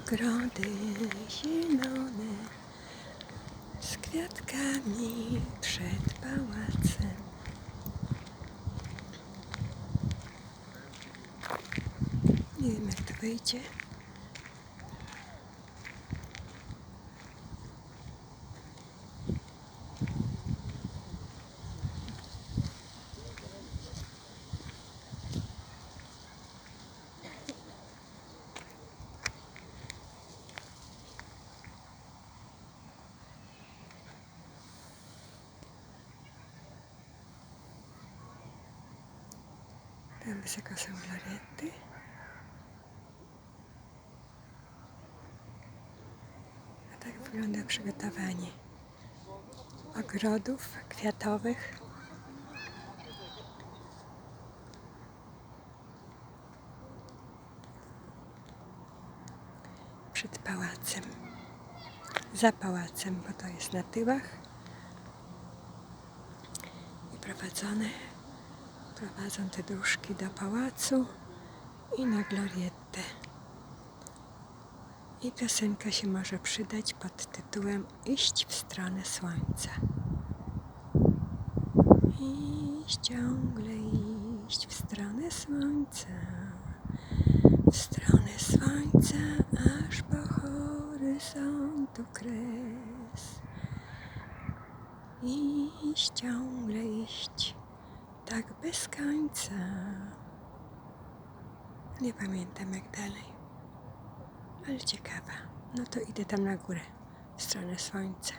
ogrody zielone z kwiatkami przed pałacem. Nie wiem jak to wyjdzie. Tam wysoko są gloriety. A tak wygląda przygotowanie ogrodów kwiatowych. Przed pałacem. Za pałacem, bo to jest na tyłach. I prowadzone Prowadzą te dróżki do pałacu i na glorietę. I piosenka się może przydać pod tytułem Iść w stronę słońca. Iść ciągle iść w stronę słońca, w stronę słońca, aż po horyzontu kres. Iść ciągle iść tak bez końca. Nie pamiętam jak dalej, ale ciekawa. No to idę tam na górę, w stronę słońca.